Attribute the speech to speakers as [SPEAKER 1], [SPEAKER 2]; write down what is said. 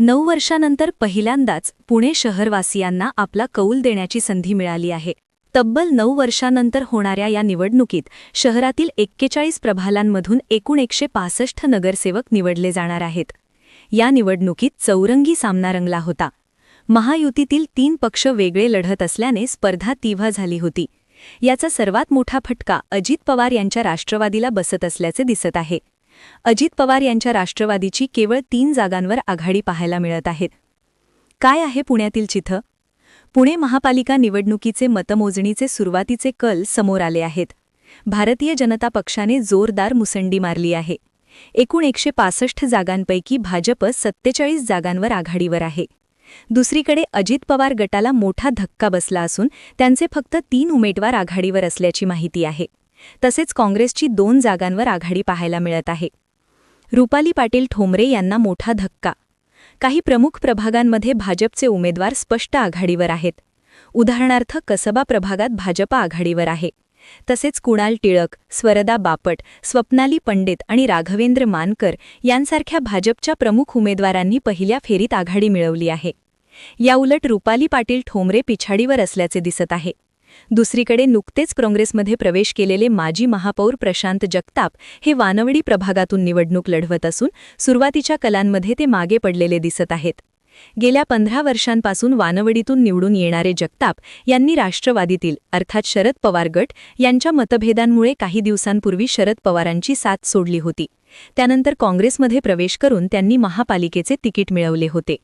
[SPEAKER 1] नऊ वर्षानंतर पहिल्यांदाच पुणे शहरवासियांना आपला कौल देण्याची संधी मिळाली आहे. तब्बल नऊ वर्षानंतर होणाऱ्या या निवडणुकीत शहरातील एक्केचाळीस प्रभालांमधून एकूण एकशे पासष्ट नगरसेवक निवडले जाणार आहेत. या निवडणुकीत चौरंगी सामना रंगला होता. महायुतीतील तीन पक्ष वेगळे लढत असल्याने स्पर्धा तीव्र झाली होती. याचा सर्वात मोठा फटका अजित पवार यांच्या राष्ट्रवादीला बसत असल्याचे दिसत आहे. अजित पवार यांच्या राष्ट्रवादीची केवळ तीन जागांवर आघाडी पाहायला मिळत आहेत. काय आहे पुण्यातील चिथं? पुणे महापालिका निवडणुकीचे मतमोजणीचे सुरुवातीचे कल समोर आले आहेत. भारतीय जनता पक्षाने जोरदार मुसंडी मारली आहे. एकूण एकशे पासष्ट जागांपैकी भाजप सत्तेचाळीस जागांवर आघाडीवर आहे. दुसरीकडे अजित पवार गटाला मोठा धक्का बसला असून त्यांचे फक्त तीन उमेदवार आघाडीवर असल्याची माहिती आहे. तसेच काँग्रेसची दोन जागांवर आघाडी पाहायला मिळत आहे. रुपाली पाटील ठोंबरे यांना मोठा धक्का. काही प्रमुख प्रभागांमध्ये भाजपचे उमेदवार स्पष्ट आघाडीवर आहेत. उदाहरणार्थ कसबा प्रभागात भाजप आघाडीवर आहे. तसेच कुणाल टिळक स्वरदा बापट स्वप्नाली पंडित आणि राघवेंद्र मानकर यांसारख्या भाजपच्या प्रमुख उमेदवारांनी पहिल्या फेरीत आघाडी मिळवली आहे. याउलट रुपाली पाटील ठोंबरे पिछाडीवर असल्याचे दिसत आहे. दुसरीकडे नुकतेच काँग्रेसमध्ये प्रवेश केलेले माजी महापौर प्रशांत जगताप हे वानवडी प्रभागातून निवडणूक लढवत असून सुरुवातीच्या कलांमध्ये ते मागे पडलेले दिसत आहेत. गेल्या पंधरा वर्षांपासून वानवडीतून निवडून येणारे जगताप यांनी राष्ट्रवादीतील अर्थात शरद पवार गट यांच्या मतभेदांमुळे काही दिवसांपूर्वी शरद पवारांची साथ सोडली होती. त्यानंतर काँग्रेसमध्ये प्रवेश करून त्यांनी महापालिकेचे तिकीट मिळवले होते.